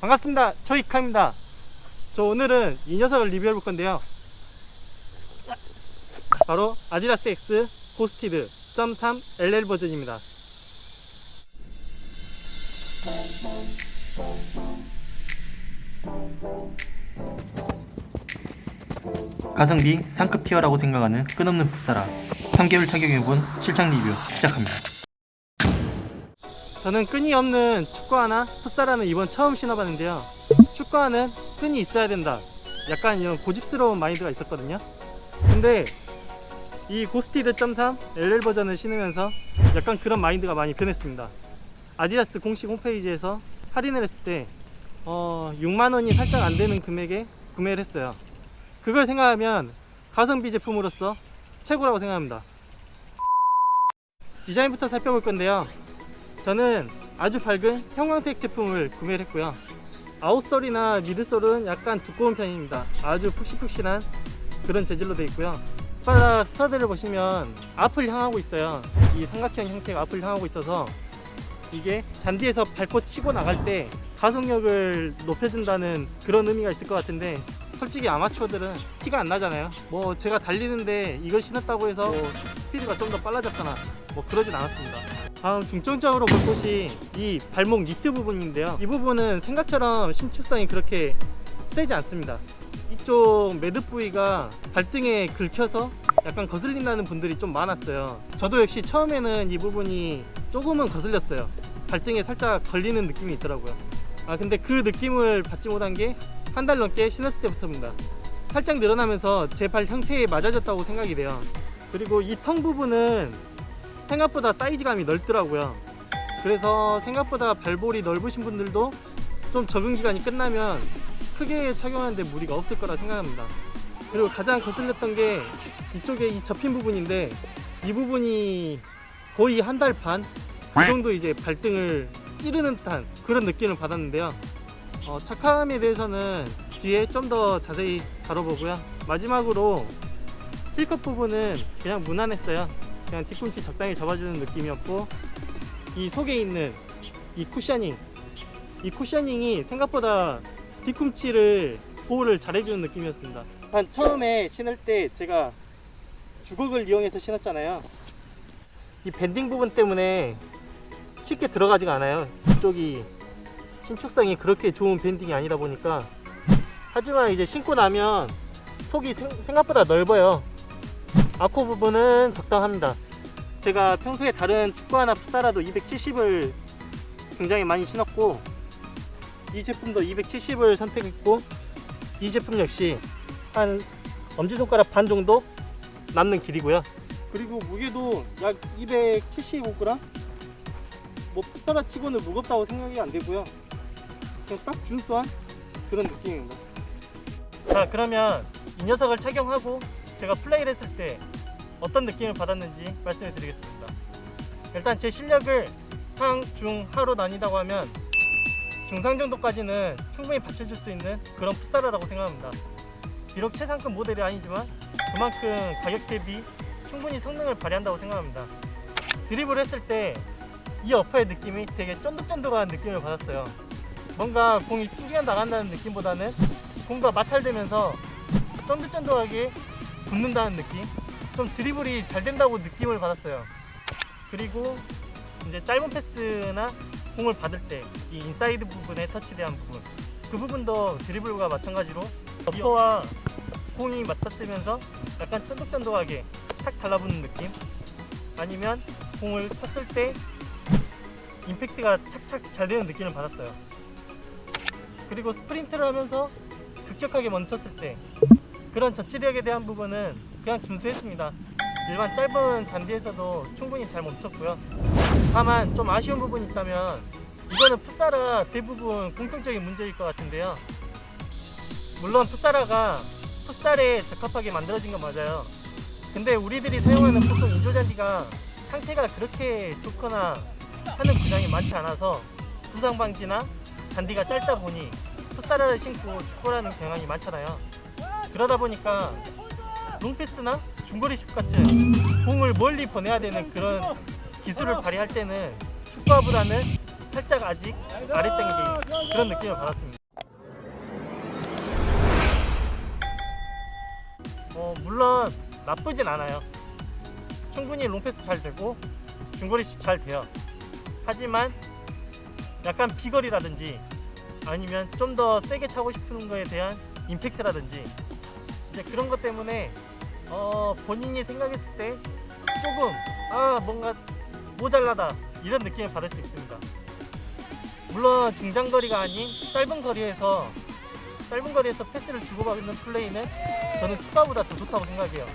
반갑습니다. 초이카입니다. 저 오늘은 이 녀석을 리뷰해 볼 건데요. 바로 아디다스 X 고스티드 0.3 LL 버전입니다. 가성비 상급 티어라고 생각하는 끝없는 풋사라 3개월 착용해본 실장 리뷰 시작합니다. 저는 끈이 없는 축구화나 풋사라는 이번 처음 신어봤는데요. 축구화는 끈이 있어야 된다. 약간 이런 고집스러운 마인드가 있었거든요. 근데 이 고스티드 0.3 LL 버전을 신으면서 약간 그런 마인드가 많이 변했습니다. 아디다스 공식 홈페이지에서 할인을 했을 때 어, 6만 원이 살짝 안 되는 금액에 구매를 했어요. 그걸 생각하면 가성비 제품으로서 최고라고 생각합니다. 디자인부터 살펴볼 건데요. 저는 아주 밝은 형광색 제품을 구매를 했고요. 아웃솔이나 미드솔은 약간 두꺼운 편입니다. 아주 푹신푹신한 그런 재질로 되어 있고요. 스파라 스타드를 보시면 앞을 향하고 있어요. 이 삼각형 형태가 앞을 향하고 있어서 이게 잔디에서 밟고 치고 나갈 때 가속력을 높여준다는 그런 의미가 있을 것 같은데 솔직히 아마추어들은 티가 안 나잖아요. 뭐 제가 달리는데 이걸 신었다고 해서 뭐 스피드가 좀 더 빨라졌거나 뭐 그러진 않았습니다. 다음 중점적으로 볼 곳이 이 발목 니트 부분인데요. 이 부분은 생각처럼 신축성이 그렇게 세지 않습니다. 이쪽 매듭 부위가 발등에 긁혀서 약간 거슬린다는 분들이 좀 많았어요. 저도 역시 처음에는 이 부분이 조금은 거슬렸어요. 발등에 살짝 걸리는 느낌이 있더라고요. 아 근데 그 느낌을 받지 못한 게 한 달 넘게 신었을 때부터입니다. 살짝 늘어나면서 제 발 형태에 맞아졌다고 생각이 돼요. 그리고 이텅 부분은 생각보다 사이즈감이 넓더라고요. 그래서 생각보다 발볼이 넓으신 분들도 좀 적응 기간이 끝나면 크게 착용하는데 무리가 없을 거라 생각합니다. 그리고 가장 거슬렸던 게 이쪽에 이 접힌 부분인데 이 부분이 거의 한 달 반 그 정도 이제 발등을 찌르는 듯한 그런 느낌을 받았는데요. 어, 착함에 대해서는 뒤에 좀 더 자세히 다뤄보고요. 마지막으로 힐컵 부분은 그냥 무난했어요. 그냥 뒤꿈치 적당히 잡아주는 느낌이었고 이 속에 있는 이 쿠셔닝 이 쿠셔닝이 생각보다 뒤꿈치를 보호를 잘해주는 느낌이었습니다. 한 처음에 신을 때 제가 주걱을 이용해서 신었잖아요. 이 밴딩 부분 때문에 쉽게 들어가지가 않아요. 이쪽이 신축성이 그렇게 좋은 밴딩이 아니다 보니까 하지만 이제 신고 나면 속이 생- 생각보다 넓어요. 아코 부분은 적당합니다. 제가 평소에 다른 축구화나 풋사라도 270을 굉장히 많이 신었고 이 제품도 270을 선택했고 이 제품 역시 한 엄지손가락 반 정도 남는 길이고요. 그리고 무게도 약 275g? 뭐 풋사라 치고는 무겁다고 생각이 안 되고요. 그냥 딱 준수한 그런 느낌입니다. 자 그러면 이 녀석을 착용하고 제가 플레이를 했을 때 어떤 느낌을 받았는지 말씀을 드리겠습니다. 일단 제 실력을 상, 중, 하로 나뉘다고 하면 중상 정도까지는 충분히 받쳐줄 수 있는 그런 풋사라라고 생각합니다. 비록 최상급 모델이 아니지만 그만큼 가격 대비 충분히 성능을 발휘한다고 생각합니다. 드리블 했을 때 이 어퍼의 느낌이 되게 쫀득쫀득한 느낌을 받았어요. 뭔가 공이 튕겨 나간다는 느낌보다는 공과 마찰되면서 쫀득쫀득하게 붙는다는 느낌? 좀 드리블이 잘 된다고 느낌을 받았어요. 그리고 이제 짧은 패스나 공을 받을 때 이 인사이드 부분에 터치대한 부분 그 부분도 드리블과 마찬가지로 어퍼와 공이 맞닿으면서 약간 쫀득쫀득하게 탁 달라붙는 느낌 아니면 공을 쳤을 때 임팩트가 착착 잘 되는 느낌을 받았어요 그리고 스프린트를 하면서 급격하게 멈췄을 때 그런 저치력에 대한 부분은 그냥 준수했습니다. 일반 짧은 잔디에서도 충분히 잘 멈췄고요. 다만 좀 아쉬운 부분이 있다면 이거는 풋사라 대부분 공통적인 문제일 것 같은데요. 물론 풋사라가 풋살에 적합하게 만들어진 건 맞아요. 근데 우리들이 사용하는 보통 인조 잔디가 상태가 그렇게 좋거나 하는 구장이 많지 않아서 부상 방지나 잔디가 짧다 보니 풋사라를 신고 축구를 하는 경향이 많잖아요. 그러다 보니까 롱패스나 중거리 슛 같은 공을 멀리 보내야 되는 그런 기술을 발휘할 때는 축구화보다는 살짝 아직 아랫당기 그런 느낌을 받았습니다. 어, 물론 나쁘진 않아요. 충분히 롱패스 잘 되고 중거리 슛 잘 돼요. 하지만 약간 비거리라든지 아니면 좀 더 세게 차고 싶은 거에 대한 임팩트라든지 이제 그런 것 때문에 어, 본인이 생각했을 때 조금 아 뭔가 모자라다 이런 느낌을 받을 수 있습니다. 물론 중장거리가 아닌 짧은 거리에서 짧은 거리에서 패스를 주고받는 플레이는 저는 추가보다 더 좋다고 생각해요.